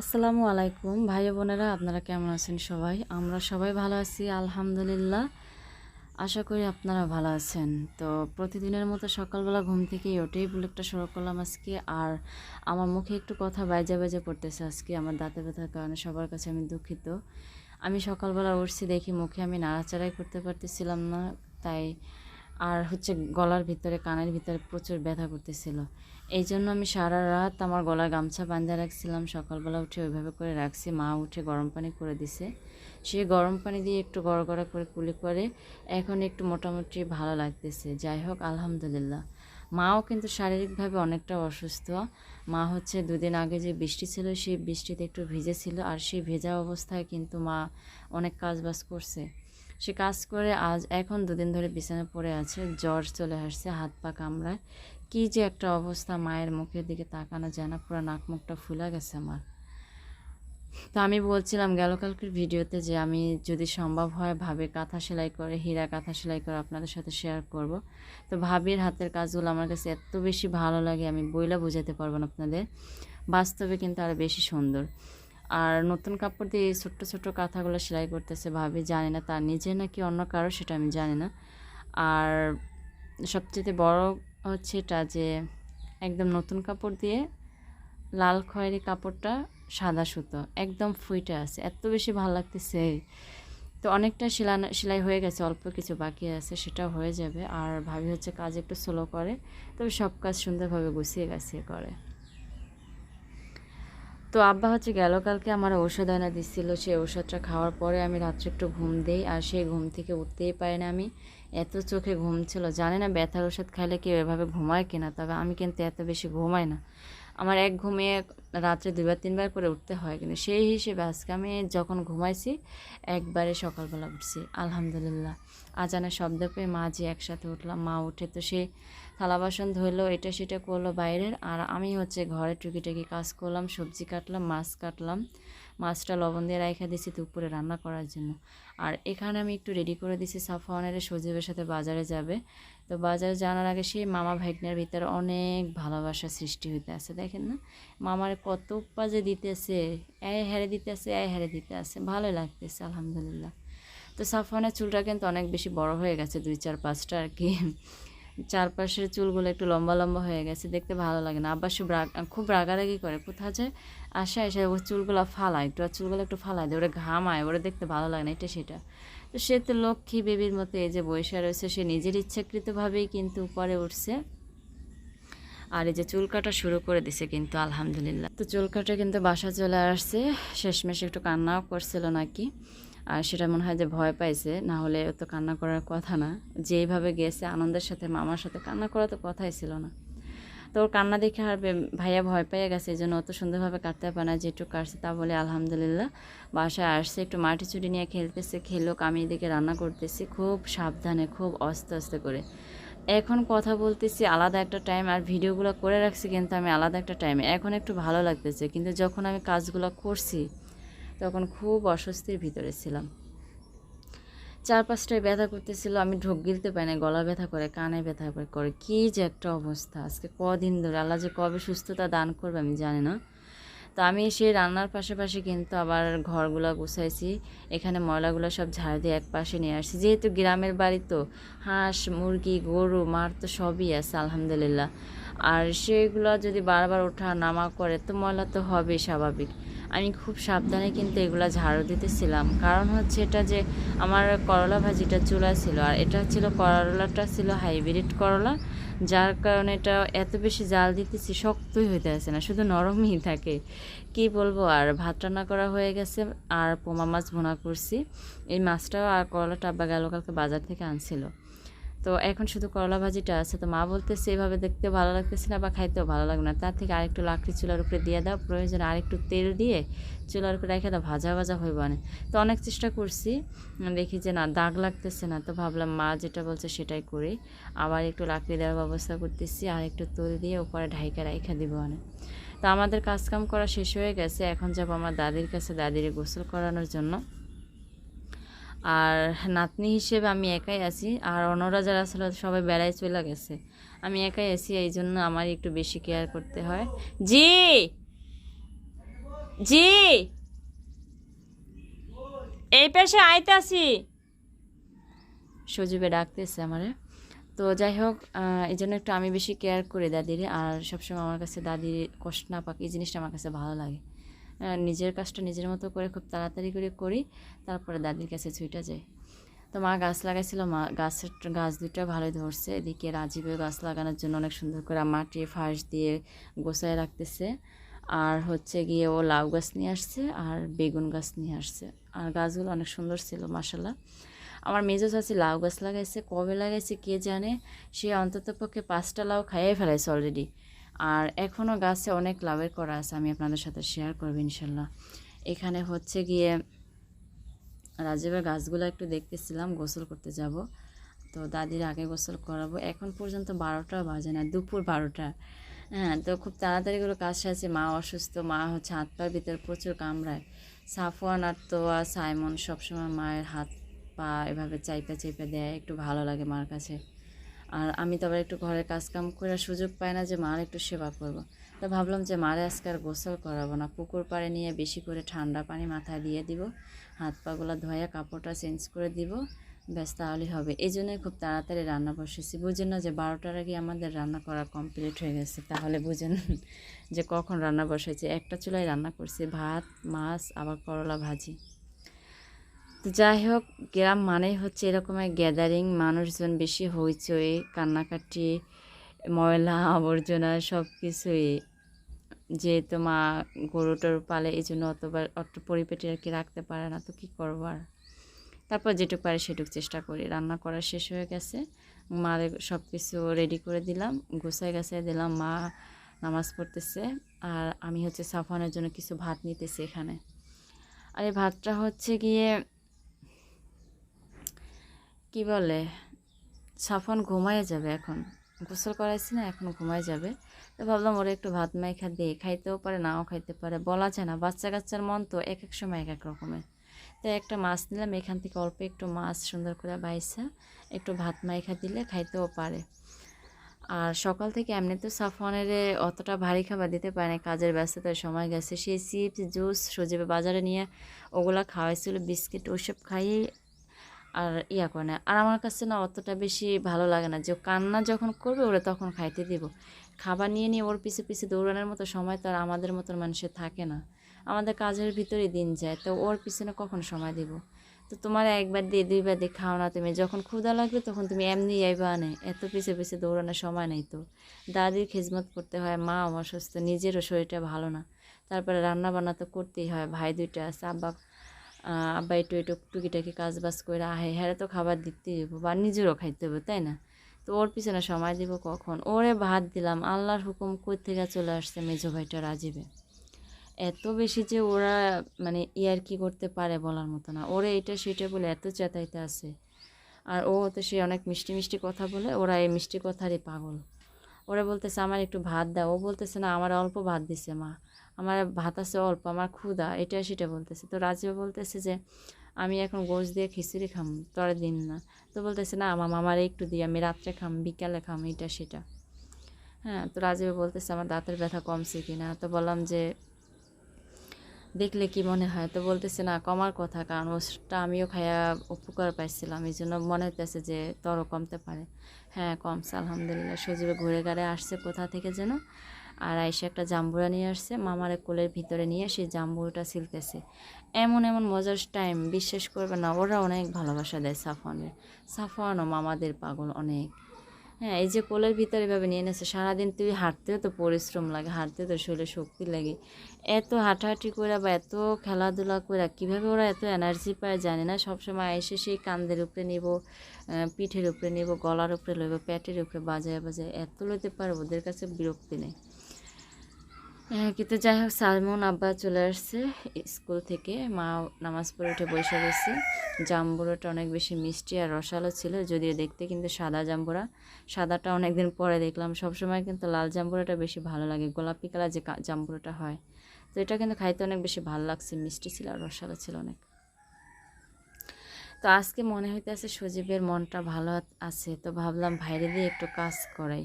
আসসালামু আলাইকুম। ভাই বোনেরা, আপনারা কেমন আছেন সবাই? আমরা সবাই ভালো আছি, আলহামদুলিল্লাহ। আশা করি আপনারা ভালো আছেন। তো প্রতিদিনের মতো সকালবেলা ঘুম থেকে ওঠেই ব্লগটা শুরু করলাম আজকে। আর আমার মুখে একটু কথা বাইজা বাইজা পড়তেছে আজকে, আমার দাঁতে ব্যথার কারণে সবার কাছে আমি দুঃখিত। আমি সকালবেলা উঠছি দেখি মুখে আমি নাড়াচাড়াই করতে পারতেছিলাম না, তাই আর হচ্ছে গলার ভিতরে, কানের ভিতরে প্রচুর ব্যথা করতেছিল। এই জন্য আমি সারা রাত আমার গলায় গামছা বাঁধে রাখছিলাম। সকালবেলা উঠে ওইভাবে করে রাখছি। মা উঠে গরম পানি করে দিছে। সেই গরম পানি দিয়ে একটু গড়গড়া করে কুলি করে এখন একটু মোটামুটি ভালো লাগতেছে। যাই হোক, আলহামদুলিল্লাহ। মাও কিন্তু শারীরিকভাবে অনেকটা অসুস্থ। মা হচ্ছে দুদিন আগে যে বৃষ্টি ছিল, সেই বৃষ্টিতে একটু ভিজেছিল। আর সেই ভেজা অবস্থায় কিন্তু মা অনেক কাজ বাজ করছে। সে কাজ করে, আজ এখন দুদিন ধরে বিছানায় পড়ে আছে, জ্বর চলে আসছে, হাত পা কামড়ায়। কী যে একটা অবস্থা, মায়ের মুখের দিকে তাকানো যায় না, পুরো নাক মুখটা ফুলা গেছে আমার। তো আমি বলছিলাম গেল কালকের ভিডিওতে যে আমি যদি সম্ভব হয় ভাবে কাঁথা সেলাই করে হীরা কাঁথা সেলাই করে আপনাদের সাথে শেয়ার করব। তো ভাবির হাতের কাজগুলো আমার কাছে এত বেশি ভালো লাগে, আমি বইলা বোঝাতে পারব না আপনাদের। বাস্তবে কিন্তু আরও বেশি সুন্দর। আর নতুন কাপড় দিয়ে এই ছোট্ট ছোট্ট কাঁথাগুলো সেলাই করতেছে ভাবি, জানি না তার নিজে নাকি অন্য কারও সেটা আমি জানি না। আর সবচেয়ে বড় হচ্ছে এটা যে একদম নতুন কাপড় দিয়ে লাল খয়েরি কাপড়টা সাদা সুতো, একদম ফুইটে আছে, এত বেশি ভালো লাগতেছে। তো অনেকটা সেলানো সেলাই হয়ে গেছে, অল্প কিছু বাকি আছে সেটা হয়ে যাবে। আর ভাবি হচ্ছে কাজ একটু স্লো করে, তবে সব কাজ সুন্দরভাবে গুছিয়ে, গাছিয়ে করে। তো আব্বা হচ্ছে গেল, কালকে আমার ঔষধ আনা দিচ্ছিল সেই ঔষধটা খাওয়ার পরে আমি রাত্রে একটু ঘুম দেই, আর সেই ঘুম থেকে উঠতেই পারি না আমি। এত চোখে ঘুম ছিল, জানি না ব্যথার ওষুধ খাইলে কেউ এভাবে ঘুমায় কিনা, তবে আমি কিন্তু এত বেশি ঘুমাই না। আমার এক ঘুমিয়ে রাত্রে দুবার তিনবার করে উঠতে হয়, কিন্তু সেই হিসেবে আজকে আমি যখন ঘুমাইছি, একবারে সকালবেলা উঠছি, আলহামদুলিল্লাহ। আজানের শব্দ পেয়ে মা যে একসাথে উঠলাম, মা উঠে তো সে থালা বাসন ধরলো এটা সেটা করল বাইরের। আর আমি হচ্ছে ঘরে টুকিটাকি কাজ করলাম, সবজি কাটলাম, মাছ কাটলাম। মাছটা লবণ দিয়ে রাখা দিয়েছি দুপুরে রান্না করার জন্য। আর এখানে আমি একটু রেডি করে দিছি সাফওয়ানের সজীবের সাথে বাজারে যাবে। তো বাজারে জানার আগে সেই মামা ভাগ্নের ভিতরে অনেক ভালোবাসা সৃষ্টি হইতে আছে, দেখেন না? মামার কত পাজে দিতেছে, এ হেরে দিতেছে, এ হেরে দিতে আছে ভালোই লাগতেছে, আলহামদুলিল্লাহ। তো সাফওয়ানের চুলটা কিন্তু অনেক বেশি বড় হয়ে গেছে, দুই চার পাঁচটা আর কি। চারপাশের চুলগুলো একটু লম্বা লম্বা হয়ে গেছে, দেখতে ভালো লাগে না। আব্বাস খুব রাগারাগি করে কোথাও যে আসে, এসে ওর চুলগুলো ফালায়, একটু আর চুলগুলো একটু ফালায় দেয়, ওরা ঘামায়, ওরা দেখতে ভালো লাগে না, এটা সেটা। তো সে তো লক্ষ্মী বেবির মতো এই যে বয়সে রয়েছে, সে নিজের ইচ্ছাকৃতভাবেই কিন্তু উপরে উঠছে। আর এই যে চুল কাটা শুরু করে দিছে কিন্তু, আলহামদুলিল্লাহ। তো চুল কাটা কিন্তু বাসা চলে আসছে, শেষমেশ একটু কান্নাও করছিল নাকি। আর সেটা মনে হয় যে ভয় পাইছে, না হলে তো কান্না করার কথা না। যেইভাবে গেছে আনন্দের সাথে, মামার সাথে কান্না করা তো কথাই ছিল না। তো ওর কান্না দেখে আর ভাইয়া ভয় পেয়ে গেছে, এই জন্য অত সুন্দরভাবে কাটতে পারে না, যেটুকু কাটছে তা বলে আলহামদুলিল্লাহ। বাসায় আসছে, একটু মাটি চুটি নিয়ে খেলতেছে খেলোক আমি এদিকে রান্না করতেছি, খুব সাবধানে, খুব আস্তে আস্তে করে। এখন কথা বলতেছি আলাদা একটা টাইম আর ভিডিওগুলো করে রাখছি কিন্তু আমি আলাদা একটা টাইমে এখন একটু ভালো লাগতেছে, কিন্তু যখন আমি কাজগুলো করছি তখন খুব অস্বস্তির ভিতরে ছিলাম। চার পাঁচটায় ব্যথা করতেছিল, আমি ঢোক গিলতে পারি না গলা ব্যথা করে, কানে ব্যথা করে কী যে একটা অবস্থা, আজকে কদিন ধরে, আল্লাহ যে কবে সুস্থতা দান করবে আমি জানি না। তো আমি সেই রান্নার পাশাপাশি কিন্তু আবার ঘরগুলো গুছাইছি, এখানে ময়লাগুলো সব ঝাড় দিয়ে এক পাশে নিয়ে আসছি। যেহেতু গ্রামের বাড়ি তো, হাঁস, মুরগি, গরু, মার তো সবই আছে, আলহামদুলিল্লাহ। আর সেগুলো যদি বারবার ওঠা নামা করে, তো ময়লা তো হবেই স্বাভাবিক। আমি খুব সাবধানে কিন্তু এগুলো ঝাড়ু দিতেছিলাম। কারণ হচ্ছে এটা যে আমার করলা ভাজিটা চুলা ছিল, আর এটা ছিল করলাটা ছিল হাইব্রিড করলা, যার কারণে এটা এত বেশি জাল দিতেছি, শক্তই হইতে আছে না, শুধু নরমই থাকে। কি বলব, আর ভাত রান্না করা হয়ে গেছে, আর পোমা মাছ ভোনা করছি। এই মাছটাও আর করলাটা আব্বা গেল কালকে বাজার থেকে আনছিল। তো এখন শুধু করলা ভাজিটা আছে। তো মা বলতেছে, এভাবে দেখতে ভালো লাগতেছে না বা খাইতেও ভালো লাগবে না। তার থেকে আরেকটু লাকড়ি চুলার উপরে দিয়ে দাও। প্রয়োজন আরেকটু তেল দিয়ে চুলার উপরে রেখে দাও, ভাজা ভাজা হইব না। তো অনেক চেষ্টা করছি। দেখি যে না, দাগ লাগতেছে না। তো ভাবলাম মা যেটা বলছে সেটাই করি। আবার একটু লাকড়ি দেওয়ার ব্যবস্থা করতেছি। আর একটু তেল দিয়ে উপরে ঢাইকা রেখে দিব অনেক তো আমাদের কাজকাম করা শেষ হয়ে গেছে। এখন যাব আমার দাদির কাছে, দাদির গোসল করানোর জন্য। আর নাতনি হিসেবে আমি একাই আছি। আর অন্যরা যারা আসলে সবাই বেড়ায় চলে গেছে। আমি একাই আছি, এই জন্য আমার একটু বেশি কেয়ার করতে হয়। জি! জি! এই পেশে আইতাছি। সজীবে ডাকতেছে আমারে। তো যাই হোক এই জন্য একটু আমি বেশি কেয়ার করি দাদির। আর সবসময় আমার কাছে দাদির কষ্ট না পাক, এই জিনিসটা আমার কাছে ভালো লাগে। নিজের কাজটা নিজের মতো করে খুব তাড়াতাড়ি করে করি, তারপরে দাদির কাছে ছুটে যাই। তো মা গাছ লাগাইছিল, মা গাছের গাছ দুটো ভালোই ধরছে, এদিকে রাজীবেও গাছ লাগানোর জন্য অনেক সুন্দর করে মাটি ফাঁস দিয়ে গোছায় রাখতেছে। আর হচ্ছে গিয়ে ও লাউ গাছ নিয়ে আসছে আর বেগুন গাছ নিয়ে আসছে। আর গাছগুলো অনেক সুন্দর ছিল মাসাল্লাহ আমার মেজো চাচি লাউ গাছ লাগাইছে, কবে লাগাইছে কে জানে? সে অন্তত পক্ষে পাঁচটা লাউ খাইয়ে ফেলাইছে অলরেডি আর এখনও গাছে অনেক লাভের করা আছে, আমি আপনাদের সাথে শেয়ার করব ইনশাল্লাহ। এখানে হচ্ছে গিয়ে রাজীবের গাছগুলো একটু দেখতেছিলাম, গোসল করতে যাব। তো দাদির আগে গোসল করাবো। এখন পর্যন্ত বারোটা বাজে না, দুপুর বারোটা। হ্যাঁ তো খুব তাড়াতাড়ি করে কাজ সারছে, মা অসুস্থ, মা হচ্ছে হাত পায়ের ভিতরে প্রচুর কামড়ায়। সাফওয়ান আর তোয়া সাইমন সবসময় মায়ের হাত পা এভাবে চাইপা চাইপা দেয়, একটু ভালো লাগে মার কাছে। আর আমি তো আবার একটু ঘরের কাজ কাম করে সুযোগ পাই না যে মার একটু সেবা করব। তো ভাবলাম যে মারে আজকে আর গোসল করাবো না। পুকুর পাড়ে নিয়ে বেশি করে ঠান্ডা পানি মাথায় দিয়ে দিব। হাত পাগুলো ধোয়া কাপড়টা চেঞ্জ করে দিব। ব্যাস, তাহলেই হবে। এই জন্যই খুব তাড়াতাড়ি রান্না বসেছি। বুঝেন না যে বারোটার আগে আমাদের রান্না করা কমপ্লিট হয়ে গেছে। তাহলে বুঝেন যে কখন রান্না বসেছি একটা চুলায় রান্না করছি। ভাত, মাছ, আবার করলা ভাজি। তো যাই হোক গ্রাম মানেই হচ্ছে এরকমের গ্যাদারিং মানুষজন বেশি হইচই, কান্নাকাটি, ময়লা আবর্জনা সব কিছুই যেহেতু মা গরুটার পালে এই জন্য অতবার অত পরিপেটি আর কি রাখতে পারে না, তো কী করব আর? তারপর যেটুকু পারি সেটুকু চেষ্টা করি। রান্না করা শেষ হয়ে গেছে। মারে সব কিছু রেডি করে দিলাম, গোছায় গাছায় দিলাম, মা নামাজ পড়তেছে। আর আমি হচ্ছে সাফানের জন্য কিছু ভাত নিতেছি এখানে। আর এই ভাতটা হচ্ছে গিয়ে কি বলে? সাফন ঘুমায় যাবে এখন। গোসল করাইছি না, এখন ঘুমায় যাবে। তো ভাবলাম ওরা একটু ভাত মাইখা দিয়ে খাইতেও পারে, নাও খাইতে পারে। বলা যায় না বাচ্চা কাচ্চার মন তো এক এক সময় এক এক রকমের। তো একটা মাছ নিলাম, এখান থেকে অল্প একটু মাছ সুন্দর করে বাইসা, একটু ভাত মাইখা দিলে খাইতেও পারে। আর সকাল থেকে এমনি তো সাফনের অতটা ভারী খাবার দিতে পারে না, কাজের ব্যস্ততায় সময় গেছে। সেই চিপস, জুস, সজীবে বাজারে নিয়ে ওগুলা খাওয়াইছিল, বিস্কিট, ওইসব খাইয়ে আর ইয়া করে না আর আমার কাছে না অতটা বেশি ভালো লাগে না। যে কান্না যখন করবে, ওরা তখন খাইতে দিব। খাবার নিয়ে নিয়ে ওর পিছে পিছে দৌড়ানোর মতো সময় তো আর আমাদের মতন মানুষের থাকে না। আমাদের কাজের ভিতরে দিন যায়। তো ওর পিছনে কখন সময় দিব? তো তোমার একবার দিয়ে দুইবার দিয়ে খাও না তুমি। যখন ক্ষুধা লাগবে, তখন তুমি এমনি আইবা আনে এত পিছে পিছে দৌড়ানোর সময় নেই তো। দাদির খেজমত করতে হয়, মা অসুস্থ, নিজেরও শরীরটা ভালো না। তারপরে রান্না বান্না তো করতেই হয়, ভাই দুইটা আছে, আব্বা আব্বা একটু একটু টুকিটাকি কাজ বাজ করে আহে হ্যাঁ তো খাবার দিতেই হইব, বা নিজেরও খাইতে হবে তাই না? তো ওর পিছনে সময় দিব কখন? ওরে ভাত দিলাম, আল্লাহর হুকুম কই থেকে চলে আসছে মেজো ভাইটা রাজিবে? এত বেশি যে ওরা মানে ইয়ার কি করতে পারে বলার মতো না। ওরে এটা সেটা বলে এত চেতাইতে আছে। আর ও তো সে অনেক মিষ্টি মিষ্টি কথা বলে, ওরা এই মিষ্টি কথারই পাগল। ওরা বলতেছে, আমার একটু ভাত দাও। ও বলতেছে, না, আমার অল্প ভাত দিছে মা। আমার ভাত আছে অল্প, আমার ক্ষুধা, এটা সেটা বলতেছে। তো রাজীব বলতেছে যে, আমি এখন গোশ দিয়ে খিচুড়ি খাম, তোরা দিন না। তো বলতেছে, না আমার মামার একটু দিই আমি রাত্রে খাম, বিকালে খাম, এটা সেটা। হ্যাঁ তো রাজীব বলতেছে, আমার দাঁতের ব্যথা কমছে কিনা? তো বললাম যে, দেখলে কি মনে হয়? তো বলতেছে, না, কমার কথা, কারণ ওটা আমিও খাইয়া উপকার পাইছিলাম এই জন্য মনে হইতেছে যে, তরও কমতে পারে। হ্যাঁ কমছে, আলহামদুলিল্লাহ, সজীবে ঘুরে গাড়ে আসছে কোথা থেকে যেন। আর আইসে একটা জাম্বুরা নিয়ে আসছে। মামারে কোলের ভিতরে নিয়ে সেই জাম্বুরাটা ছিলতেছে। এমন এমন মজার টাইম বিশ্বাস করবে না, ওরা অনেক ভালোবাসা দেয় সাফানের সাফানও মামাদের পাগল অনেক। হ্যাঁ এই যে কোলের ভিতরে এভাবে নিয়ে নেছে সারাদিন তুই হাঁটতেও তো পরিশ্রম লাগে হাঁটতে তো শরীরে শক্তি লাগে। এত হাঁটাহাঁটি করে বা এত খেলাধুলা করে কীভাবে ওরা এত এনার্জি পায় জানে না। সবসময় এসে সেই কান্দের উপরে নিব পিঠের উপরে নিব, গলার উপরে লইব, পেটের উপরে বাজায় বাজায়, এত লইতে পারে ওদের কাছে বিরক্তি নেই। কিন্তু যাই হোক, সালমন আব্বা চলে আসছে স্কুল থেকে। মা নামাজ পড়ে উঠে বসে গেছে। জাম্বুরাটা অনেক বেশি মিষ্টি আর রসালো ছিল, যদিও দেখতে কিন্তু সাদা জাম্বুরা। সাদাটা অনেকদিন পরে দেখলাম। সবসময় কিন্তু লাল জাম্বুরাটা বেশি ভালো লাগে, গোলাপি কালার যে জাম্বুরাটা হয়। তো এটা কিন্তু খাইতে অনেক বেশি ভালো লাগছে, মিষ্টি ছিল আর রসালো ছিল অনেক। তো আজকে মনে হইতেছে সজীবের মনটা ভালো আছে। তো ভাবলাম ভাইরে দিয়ে একটু কাজ করাই।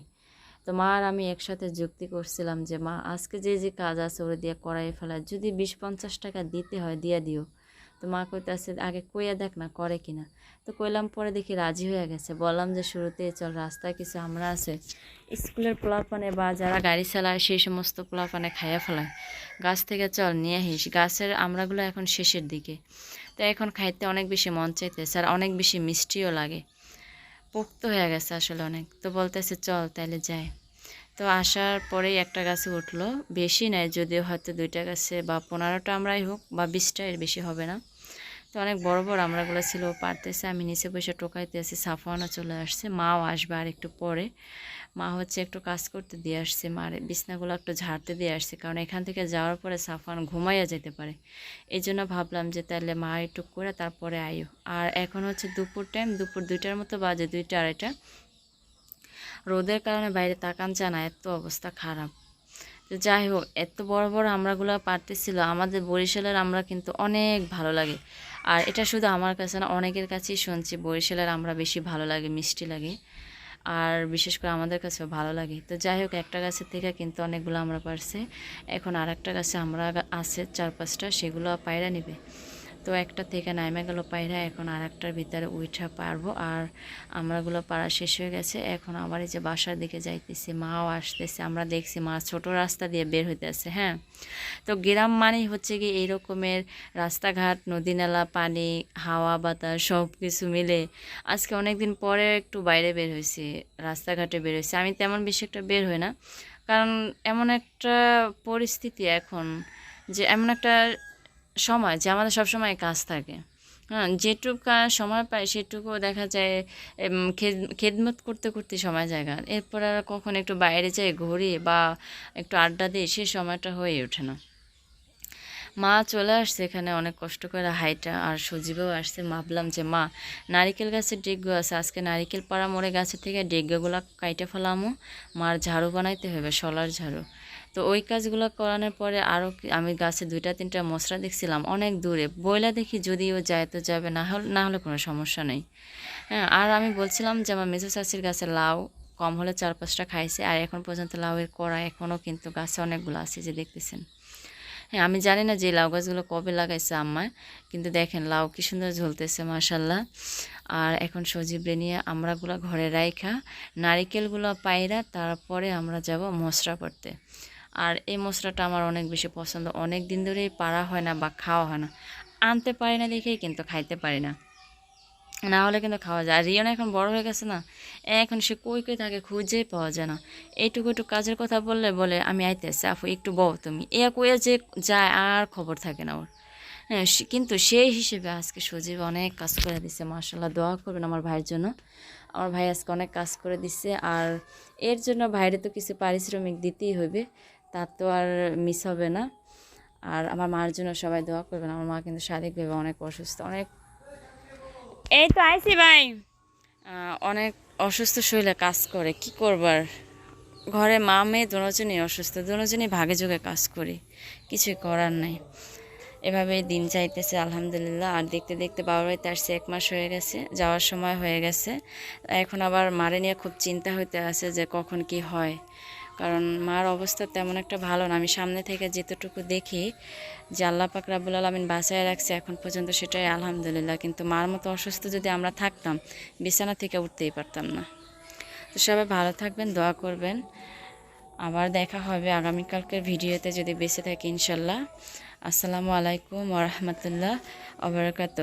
তো মা আর আমি একসাথে যুক্তি করছিলাম যে, মা, আজকে যে যে কাজ আছে ওরা দিয়ে করাই ফেলা, যদি বিশ পঞ্চাশ টাকা দিতে হয় দিয়ে দিও। তো মা কইতাছে, আগে কইয়া দেখ না করে কিনা। তো কইলাম, পরে দেখি রাজি হয়ে গেছে। বললাম যে শুরুতে চল, রাস্তায় কিছু আমরা আছে, স্কুলের পোলাপানে বা যারা গাড়ি চালায় সেই সমস্ত পোলাপানে খাইয়া ফেলায়। গাছ থেকে চল, নিয়ে আসিস গাছের আমরাগুলো এখন শেষের দিকে। তো এখন খাইতে অনেক বেশি মন চাইতেছে আর অনেক বেশি মিষ্টিও লাগে। পোক্ত হয়ে গেছে আসলে অনেক। তো বলতেছে, চল তাহলে যাই। তো আসার পরেই একটা গাছে উঠল। বেশি নেয় যদিও হয়তো দুইটা গাছে বা পনেরোটা আমরাই হোক বা বিশটা এর বেশি হবে না। তো অনেক বড় বড় আমরাগুলো ছিল পারতেছে, আমি নিচে বসে টোকাইতে আছি সাফানো চলে আসছে, মাও আসবে আর একটু পরে। মা হচ্ছে একটু কাজ করতে দিয়ে আসছে মার বিছনাগুলো একটু ঝাড়তে দিয়ে আসছে, কারণ এখান থেকে যাওয়ার পরে সাফান ঘুমাইয়া যেতে পারে। এই জন্য ভাবলাম যে তাহলে মা একটু করে তারপরে আয়ো আর এখন হচ্ছে দুপুর টাইম দুপুর দুইটার মতো বাজে দুইটা আড়াইটা। রোদের কারণে বাইরে তাকান না, এত অবস্থা খারাপ। তো যাই হোক এত বড় বড় আমরাগুলো পারতেছিল, আমাদের বরিশালের আমরা কিন্তু অনেক ভালো লাগে। আর এটা শুধু আমার কাছে না, অনেকের কাছেই শুনছি বরিশালের আমরা বেশি ভালো লাগে, মিষ্টি লাগে। আর বিশেষ করে আমাদের কাছেও ভালো লাগে। তো যাই হোক একটা গাছের থেকে কিন্তু অনেকগুলো আমরা পারছে। এখন আর একটা গাছে আমরা আছে, চার পাঁচটা, সেগুলো পায়রা নিবে। তো একটা থেকে নাইমে গেল পায়রা, এখন আর একটার ভিতরে উইঠা পারব। আর আমরাগুলো পাড়া শেষ হয়ে গেছে। এখন আবার এই যে বাসার দিকে যাইতেছি, মাও আসতেছে। আমরা দেখছি মা ছোট রাস্তা দিয়ে বের হইতেছে হ্যাঁ? তো গ্রাম মানেই হচ্ছে কি এই রকমের রাস্তাঘাট, নদী নালা, পানি, হাওয়া, বাতাস সব কিছু মিলে। আজকে অনেক দিন পরে একটু বাইরে বের হয়েছি, রাস্তাঘাটে বের হয়েছি। আমি তেমন বেশি একটা বের হই না। কারণ এমন একটা পরিস্থিতি এখন যে এমন একটা সময়, যে আমাদের সবসময় কাজ থাকে। হ্যাঁ যেটুকু কাজ সময় পাই, সেটুকু দেখা যায় খেদ- খেদমত করতে করতে সময় জায়গা এরপর আর কখন একটু বাইরে যাই ঘুরি বা একটু আড্ডা দিই, সে সময়টা হয়ে ওঠে না। মা চলে আসছে এখানে অনেক কষ্ট করে, হাইটা আর সজীবও আসছে। ভাবলাম যে, মা, নারিকেল গাছের ডেগ্গু আছে, আজকে নারিকেল পাড়া মোড়ে গাছের থেকে ডেগ্গুলো কাইটে ফেলামো। মার ঝাড়ু বানাইতে হবে, শলার ঝাড়ু। তো ওই কাজগুলো করানোর পরে আরও আমি গাছে দুইটা, তিনটা মশলা দেখছিলাম, অনেক দূরে। বইলা দেখি যদিও যায় তো যাবে, না হলে না হলে কোনো সমস্যা নেই। হ্যাঁ আর আমি বলছিলাম যে আমার মেজো চাষির গাছে লাউ কম হলে চার পাঁচটা খাইছে, আর এখন পর্যন্ত লাউয়ের কড়া এখনও কিন্তু গাছে অনেকগুলো আছে, যে দেখতেছেন। হ্যাঁ আমি জানি না যে লাউ গাছগুলো কবে লাগাইছে আম্মায় কিন্তু দেখেন লাউ কি সুন্দর ঝুলতেছে মাশাল্লাহ আর এখন সজীবরে নিয়ে আমরাগুলো ঘরে রাইখা, নারিকেলগুলো পাইরা তারপরে আমরা যাব মশলা করতে। আর এই মশলাটা আমার অনেক বেশি পছন্দ। অনেক দিন ধরেই পারা হয় না বা খাওয়া হয় না। আনতে পারি না দেখেই কিন্তু খাইতে পারি না। না হলে কিন্তু খাওয়া যায়। আর রিয়ন এখন বড় হয়ে গেছে না, এখন সে কই কই তাকে খুঁজেই পাওয়া যায় না। এইটুকু একটু কাজের কথা বললে বলে, আমি আইতেছি আপু একটু বউ তুমি। এ কইয়া যে যায় আর খবর থাকে না ওর। হ্যাঁ কিন্তু সেই হিসেবে আজকে সজীব অনেক কাজ করে দিছে। মার্শাল্লাহ দোয়া করবেন আমার ভাইয়ের জন্য। আমার ভাই আজকে অনেক কাজ করে দিচ্ছে আর এর জন্য ভাইরে তো কিছু পারিশ্রমিক দিতেই হবে তার তো আর মিস হবে না। আর আমার মার জন্য সবাই দোয়া করবেন। আমার মা কিন্তু শারীরিকভাবে অনেক অসুস্থ অনেক এই তো আইসি ভাই। অনেক অসুস্থ শরীরে কাজ করে। কি করবার ঘরে মা মেয়ে দুজনই অসুস্থ দুজনই ভাগে যোগে কাজ করি। কিছুই করার নাই। এভাবেই দিন চাইতেছে আলহামদুলিল্লাহ। আর দেখতে দেখতে বাবার বাড়িতে আসছে এক মাস হয়ে গেছে যাওয়ার সময় হয়ে গেছে। এখন আবার মারে নিয়ে খুব চিন্তা হইতে আছে যে কখন কি হয়। কারণ মার অবস্থা তেমন একটা ভালো না। আমি সামনে থেকে যেতটুকু দেখি যে আল্লাহ পাক রাবুল আলমিন বাঁচায় রাখছে এখন পর্যন্ত সেটাই আলহামদুলিল্লাহ। কিন্তু মার মতো অসুস্থ যদি আমরা থাকতাম, বিছানা থেকে উঠতেই পারতাম না। তো সবাই ভালো থাকবেন, দোয়া করবেন। আবার দেখা হবে আগামীকালকের ভিডিওতে যদি বেঁচে থাকি ইনশাল্লাহ। আসসালামু আলাইকুম ওরহমতুল্লাহ আবরকাত